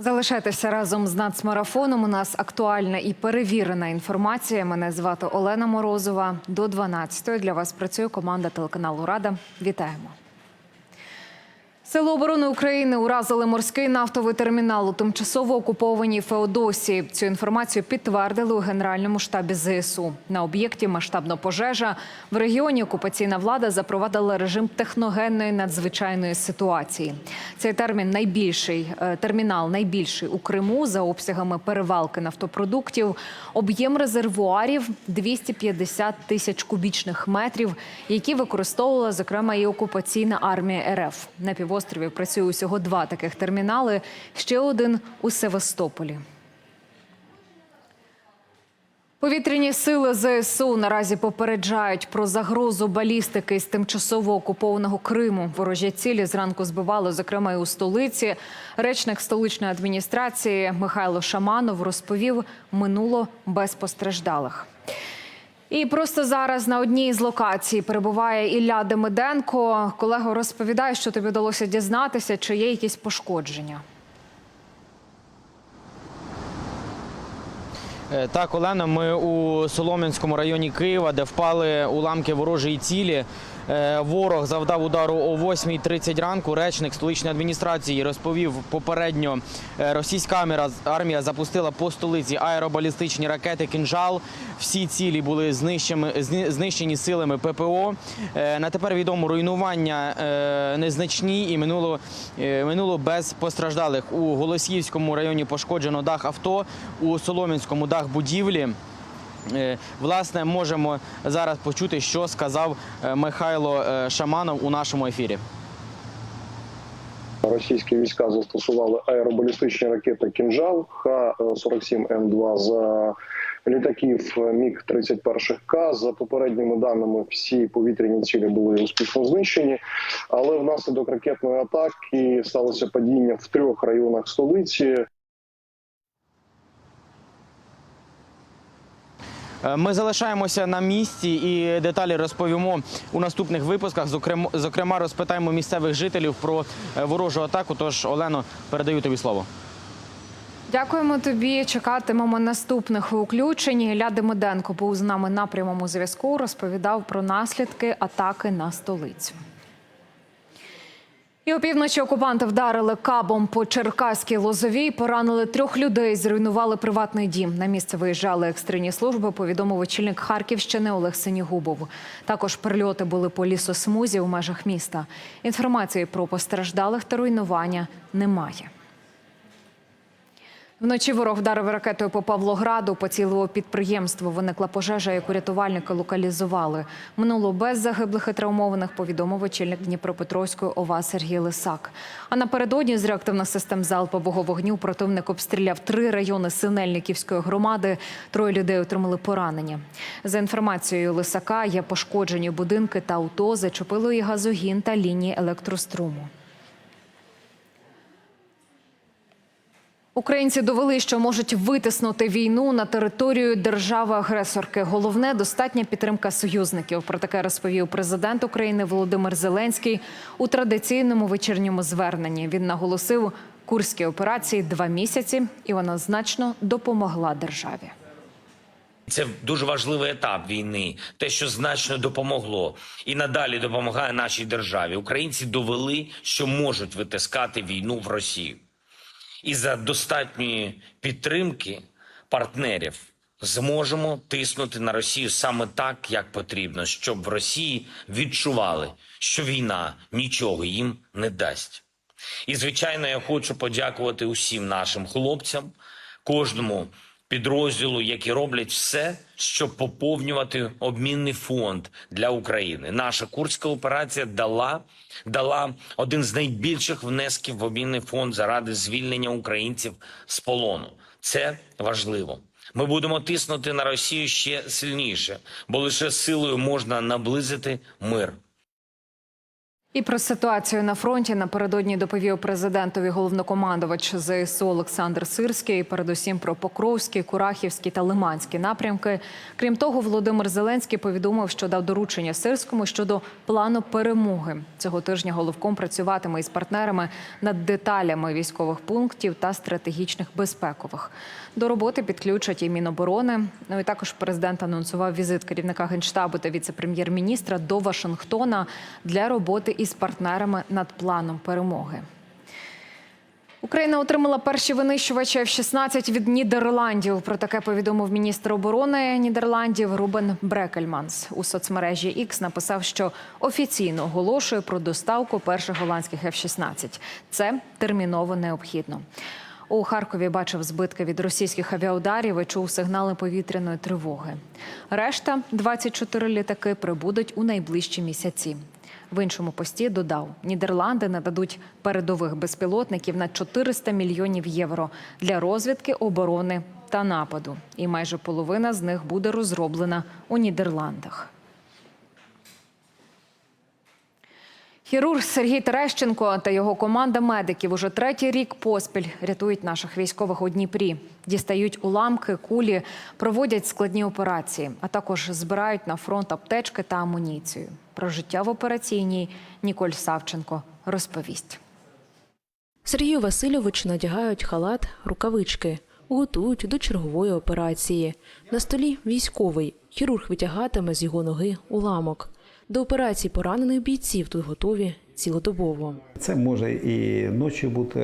Залишайтеся разом з нацмарафоном. У нас актуальна і перевірена інформація. Мене звати Олена Морозова. До 12-ї для вас працює команда телеканалу Рада. Вітаємо. Сили оборони України уразили морський нафтовий термінал у тимчасово окупованій Феодосії. Цю інформацію підтвердили у Генеральному штабі ЗСУ. На об'єкті масштабна пожежа. В регіоні окупаційна влада запровадила режим техногенної надзвичайної ситуації. Цей термін найбільший е, термінал найбільший у Криму за обсягами перевалки нафтопродуктів. Об'єм резервуарів 250 тисяч кубічних метрів, які використовувала зокрема і окупаційна армія РФ. На півострові працює усього два таких термінали. Ще один у Севастополі. Повітряні сили ЗСУ наразі попереджають про загрозу балістики з тимчасово окупованого Криму. Ворожі цілі зранку збивали, зокрема, і у столиці. Речник столичної адміністрації Михайло Шаманов розповів, минуло без постраждалих. І просто зараз на одній з локацій перебуває Ілля Демиденко. Колего розповідає, що тобі вдалося дізнатися, чи є якісь пошкодження. Е, Так, Олена, ми у Солом'янському районі Києва, де впали уламки ворожої цілі. Е, Ворог завдав удару о 8.30 ранку. Речник столичної адміністрації розповів попередньо, е, російська армія- запустила по столиці аеробалістичні ракети «Кінжал». Всі цілі були знищені, силами ППО. Е, На тепер відомо руйнування незначні і минуло, минуло без постраждалих. У Голосіївському районі пошкоджено дах авто, у Солом'янському дах будівлі. Е, Власне, можемо зараз почути, що сказав е, Михайло е, Шаманов у нашому ефірі. Російські війська застосували аеробалістичні ракети «Кінжал» Х-47М2 за літаків Міг-31К. За попередніми даними, всі повітряні цілі були успішно знищені, але внаслідок ракетної атаки сталося падіння в трьох районах столиці. Ми залишаємося на місці і деталі розповімо у наступних випусках. Зокрема, зокрема розпитаємо місцевих жителів про е, ворожу атаку. Тож, Олено, передаю тобі слово. Дякуємо тобі. Чекатимемо наступних включень. Ілля Демиденко був з нами на прямому зв'язку. Розповідав про наслідки атаки на столицю. І опівночі окупанти вдарили кабом по Черкаській Лозовій, поранили трьох людей, зруйнували приватний дім. На місце виїжджали екстрені служби, повідомив очільник Харківщини Олег Синігубов. Також прильоти були по лісосмузі у межах міста. Інформації про постраждалих та руйнування немає. Вночі ворог вдарив ракетою по Павлограду, поцілило підприємство. Виникла пожежа, яку рятувальники локалізували. Минуло без загиблих і травмованих, повідомив очільник Дніпропетровської ОВА Сергій Лисак. А напередодні з реактивних систем залпового вогню противник обстріляв три райони Синельниківської громади. Троє людей отримали поранення. За інформацією Лисака, є пошкоджені будинки та авто, зачепило і газогін та лінії електроструму. Українці довели, що можуть витиснути війну на територію держави-агресорки. Головне достатня підтримка союзників. Про таке розповів президент України Володимир Зеленський у традиційному вечірньому зверненні. Він наголосив, курські операції два місяці, і вона значно допомогла державі. Це дуже важливий етап війни, те, що значно допомогло і надалі допомагає нашій державі. Українці довели, що можуть витискати війну в Росію. І за достатньої підтримки партнерів зможемо тиснути на Росію саме так, як потрібно, щоб в Росії відчували, що війна нічого їм не дасть. І звичайно, я хочу подякувати усім нашим хлопцям, кожному підрозділу, які роблять все, щоб поповнювати обмінний фонд для України. Наша курська операція дала, дала один з найбільших внесків в обмінний фонд заради звільнення українців з полону. Це важливо. Ми будемо тиснути на Росію ще сильніше, бо лише силою можна наблизити мир. І про ситуацію на фронті напередодні доповів президентові головнокомандувач ЗСУ Олександр Сирський. Передусім про Покровський, Курахівський та Лиманський напрямки. Крім того, Володимир Зеленський повідомив, що дав доручення Сирському щодо плану перемоги. Цього тижня головком працюватиме із партнерами над деталями військових пунктів та стратегічних безпекових. До роботи підключать і Міноборони. Ну і також президент анонсував візит керівника генштабу та віце-прем'єр-міністра до Вашингтона для роботи із партнерами над планом перемоги. Україна отримала перші винищувачі F-16 від Нідерландів. Про таке повідомив міністр оборони Нідерландів Рубен Брекельманс. У соцмережі X написав, що офіційно оголошує про доставку перших голландських F-16. Це терміново необхідно. У Харкові бачив збитки від російських авіаударів і чув сигнали повітряної тривоги. Решта 24 літаки прибудуть у найближчі місяці. В іншому пості додав, Нідерланди нададуть передових безпілотників на 400 мільйонів євро для розвідки, оборони та нападу. І майже половина з них буде розроблена у Нідерландах. Хірург Сергій Терещенко та його команда медиків уже третій рік поспіль рятують наших військових у Дніпрі, дістають уламки, кулі, проводять складні операції, а також збирають на фронт аптечки та амуніцію. Про життя в операційній Ніколь Савченко розповість. Сергію Васильович надягають халат, рукавички, готують до чергової операції. На столі військовий. Хірург витягатиме з його ноги уламок. До операції поранених бійців тут готові цілодобово. Це може і ночі бути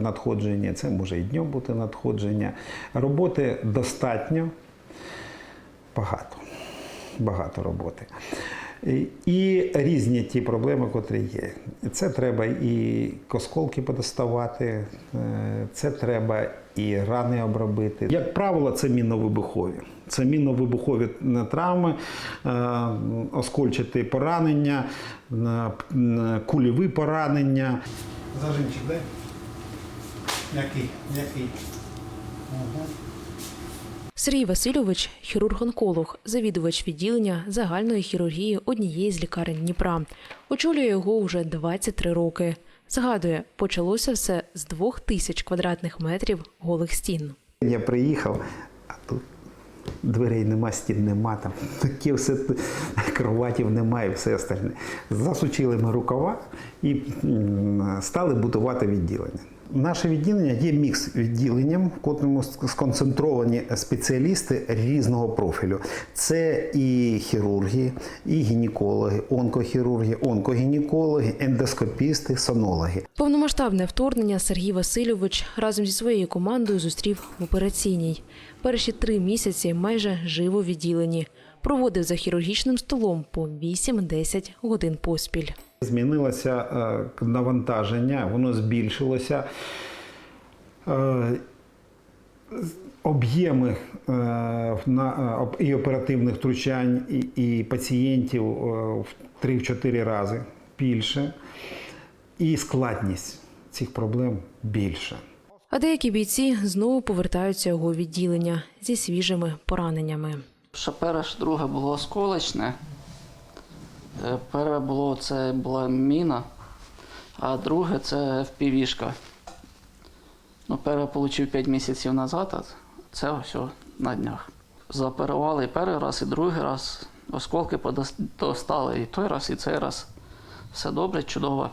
надходження, це може і днем бути надходження. Роботи достатньо багато. Багато роботи. І- різні ті проблеми, котрі є. Це треба і осколки подоставати, е, це треба і рани обробити. Як правило, це мінно-вибухові. Це мінно-вибухові е, травми, е, оскольчаті поранення, кульові поранення. Зажимчик, дай. Який? Який? Сергій Васильович хірург-онколог, завідувач відділення загальної хірургії однієї з лікарень Дніпра. Очолює його вже 23 роки. Згадує, почалося все з двох тисяч квадратних метрів голих стін. Я приїхав, дверей нема, стін нема, там таке все кроватів немає, все остальне. Засучили ми рукава і стали будувати відділення. Наше відділення є мікс відділенням, в котрому сконцентровані спеціалісти різного профілю. Це і хірурги, і гінекологи, онкохірурги, онкогінекологи, ендоскопісти, сонологи. Повномасштабне вторгнення Сергій Васильович разом зі своєю командою зустрів в операційній. Перші три місяці майже живо відділені. Проводив за хірургічним столом по 8-10 годин поспіль. Змінилося е, навантаження, воно збільшилося. Е, Об'єми е, на- і оперативних втручань, і, пацієнтів в 3-4 рази більше, і складність цих проблем більша. А деякі бійці знову повертаються у відділення зі свіжими пораненнями. Що перше, друге було осколочне. Е, Перше було це була міна, а друге це впівішка. Ну, перше отримав 5 місяців назад, а це все на днях. Заоперували перший раз, і другий раз. Осколки достали і той раз, і цей раз. Все добре, чудово.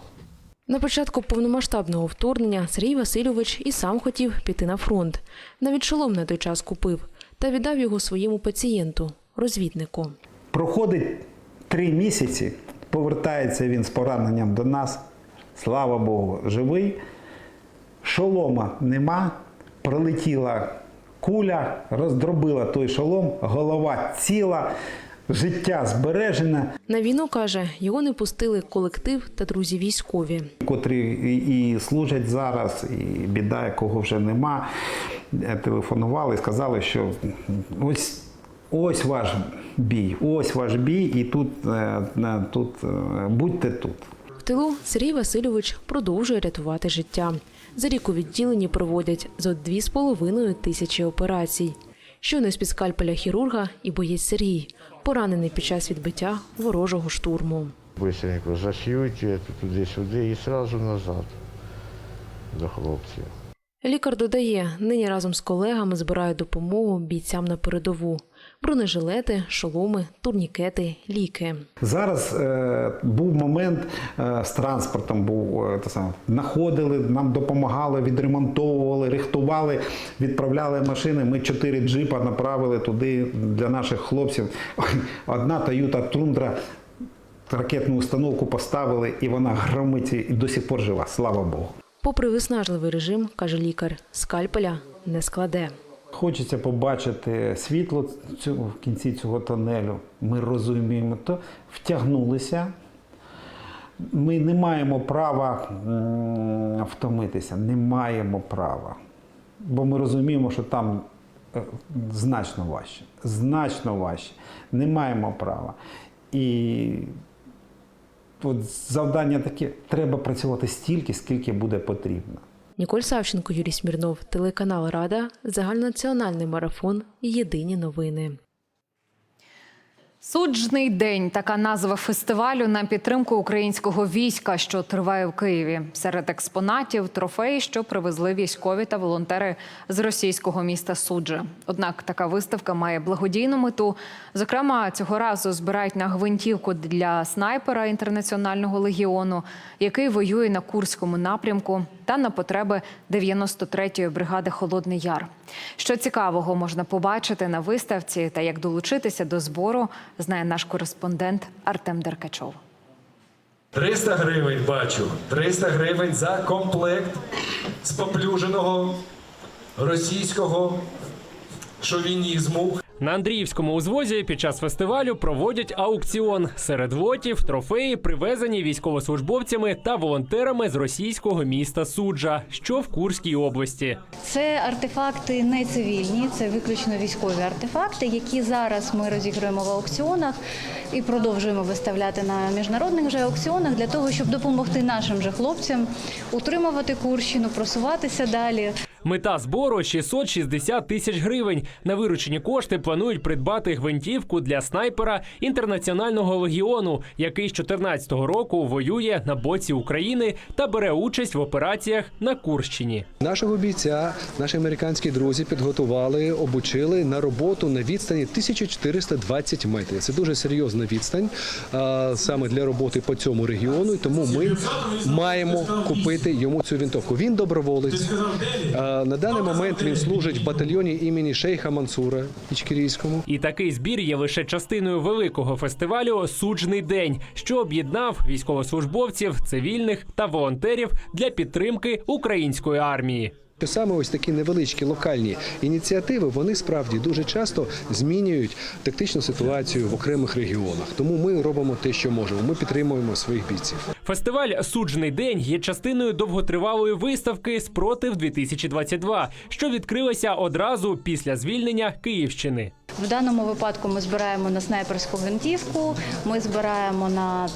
На початку повномасштабного вторгнення Сергій Васильович і сам хотів піти на фронт. Навіть шолом на той час купив та віддав його своєму пацієнту, розвіднику. Проходить три місяці, повертається він з пораненням до нас. Слава Богу, живий. Шолома нема. Пролетіла куля, роздробила той шолом, голова ціла, життя збережене, На війну каже, його не пустили колектив та друзі військові. котрі і, служать зараз, і біда, якого вже нема. Е, Телефонували, сказали, що ось. Ось ваш бій, ось ваш бій, і тут, е, тут е, будьте тут. В тилу Сергій Васильович продовжує рятувати життя. За рік у відділенні проводять зо 2,5 тисячі операцій. Щойно з-під скальпеля хірурга і боєць Сергій, поранений під час відбиття ворожого штурму. Быстренько зашьють туди-сюди і одразу назад до хлопців. Лікар додає, нині разом з колегами збирають допомогу бійцям на передову: бронежилети, шоломи, турнікети, ліки. Зараз е, був момент е, з транспортом, був е, те саме. Находили, нам допомагали, відремонтовували, рихтували, відправляли машини. Ми чотири джипа направили туди для наших хлопців. Одна Toyota Тундра ракетну установку поставили, і вона громить і до сих пор жива. Слава Богу. Попри виснажливий режим, каже лікар, скальпеля не складе. Хочеться побачити світло в кінці цього тонелю. Ми розуміємо, то втягнулися. Ми не маємо права втомитися, не маємо права. Бо ми розуміємо, що там е, значно важче. Значно важче. Не маємо права. І от завдання таке: треба працювати стільки, скільки буде потрібно. Ніколь Савченко, Юрій Смірнов, телеканал Рада, загальнонаціональний марафон. Єдині новини. Суджний день така назва фестивалю на підтримку українського війська, що триває в Києві. Серед експонатів трофеї, що привезли військові та волонтери з російського міста Суджа. Однак така виставка має благодійну мету. Зокрема, цього разу збирають на гвинтівку для снайпера інтернаціонального легіону, який воює на Курському напрямку, та на потреби 93-ї бригади Холодний Яр. Що цікавого можна побачити на виставці та як долучитися до збору, знає наш кореспондент Артем Деркачов. 300 гривень бачу. 300 гривень за комплект споплюженого російського шовінізму. На Андріївському узвозі під час фестивалю проводять аукціон. Серед лотів трофеї привезені військовослужбовцями та волонтерами з російського міста Суджа, що в Курській області. Це артефакти не цивільні, це виключно військові артефакти, які зараз ми розігруємо в аукціонах і продовжуємо виставляти на міжнародних же аукціонах для того, щоб допомогти нашим же хлопцям утримувати Курщину, просуватися далі. Мета збору 660 тисяч гривень. На виручені кошти планують придбати гвинтівку для снайпера інтернаціонального легіону, який з 2014 року воює на боці України та бере участь в операціях на Курщині. Нашого бійця, наші американські друзі підготували, обучили на роботу на відстані 1420 метрів. Це дуже серйозна відстань саме для роботи по цьому регіону. Тому ми маємо купити йому цю вінтовку. Він доброволець. На даний момент він служить в батальйоні імені Шейха Мансура Ічкірійському. І такий збір є лише частиною великого фестивалю Суджний день, що об'єднав військовослужбовців, цивільних та волонтерів для підтримки української армії. Саме ось такі невеличкі локальні ініціативи вони справді дуже часто змінюють тактичну ситуацію в окремих регіонах. Тому ми робимо те, що можемо. Ми підтримуємо своїх бійців. Фестиваль Суджний день є частиною довготривалої виставки Спротив 2022 що відкрилася одразу після звільнення Київщини. В даному випадку ми збираємо на снайперську гвинтівку, ми збираємо на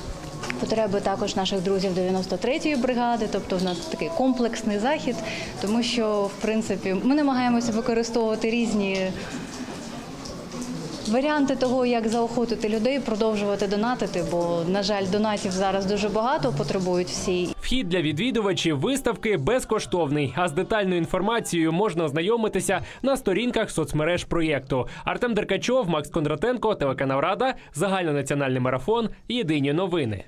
потреби також наших друзів 93-ї бригади, тобто в нас такий комплексний захід, тому що в принципі ми намагаємося використовувати різні. Варіанти того, як заохотити людей, продовжувати донатити, бо на жаль, донатів зараз дуже багато потребують всі. Вхід для відвідувачів виставки безкоштовний. А з детальною інформацією можна ознайомитися на сторінках соцмереж проєкту. Артем Деркачов, Макс Кондратенко, телеканал Рада, загальнонаціональний марафон. Єдині новини.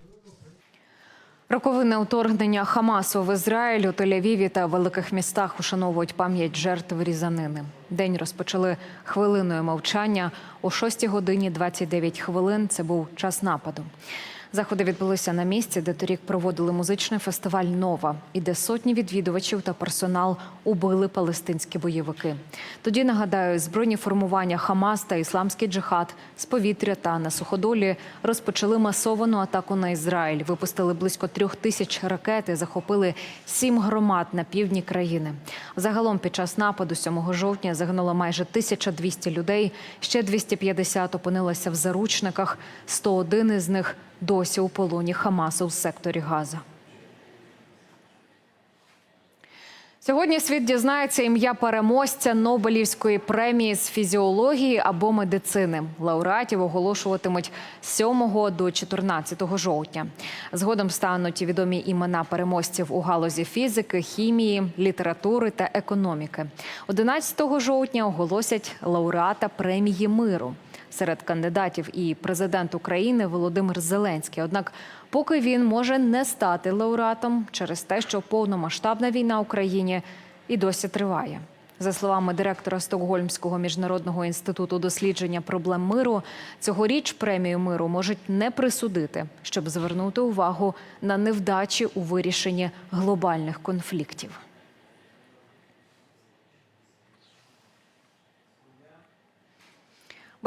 Роковини вторгнення Хамасу в Ізраїль у Тель-Авіві та великих містах ушановують пам'ять жертв різанини. День розпочали хвилиною мовчання. О 6 годині 29 хвилин. Це був час нападу. Заходи відбулися на місці, де торік проводили музичний фестиваль Нова, і де сотні відвідувачів та персонал убили палестинські бойовики. Тоді нагадаю, збройні формування Хамас та Ісламський джихад з повітря та на суходолі розпочали масовану атаку на Ізраїль. Випустили близько трьох тисяч ракет і захопили сім громад на півдні країни. Загалом під час нападу 7 жовтня загинуло майже 1200 людей. Ще 250 опинилися в заручниках. 101 із них досі у полоні Хамасу в секторі Газа. Сьогодні світ дізнається ім'я переможця Нобелівської премії з фізіології або медицини. Лауреатів оголошуватимуть з 7 до 14 жовтня. Згодом стануть відомі імена переможців у галузі фізики, хімії, літератури та економіки. 11 жовтня оголосять лауреата премії миру. Серед кандидатів і президент України Володимир Зеленський. Однак, поки він може не стати лауреатом через те, що повномасштабна війна Україні і досі триває. За словами директора Стокгольмського міжнародного інституту дослідження проблем миру, цьогоріч премію миру можуть не присудити, щоб звернути увагу на невдачі у вирішенні глобальних конфліктів.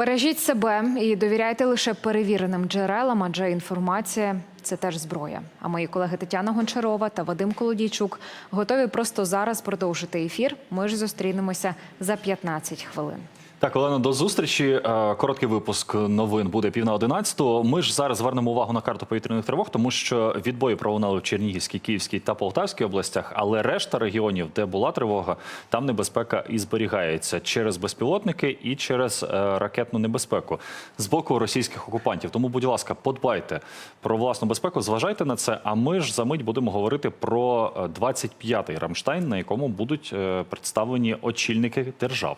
Бережіть себе і довіряйте лише перевіреним джерелам, адже інформація це теж зброя. А мої колеги Тетяна Гончарова та Вадим Колодійчук готові просто зараз продовжити ефір. Ми ж зустрінемося за 15 хвилин. Так, Олена, до зустрічі. Е, Короткий випуск новин буде пів на одинадцяту. Ми ж зараз звернемо увагу на карту повітряних тривог, тому що відбої пролунали в Чернігівській, Київській та Полтавській областях, але решта регіонів, де була тривога, там небезпека і зберігається через безпілотники і через е, ракетну небезпеку з боку російських окупантів. Тому, будь ласка, подбайте про власну безпеку, зважайте на це. А ми ж за мить будемо говорити про е, 25-й Рамштайн, на якому будуть е, представлені очільники держав.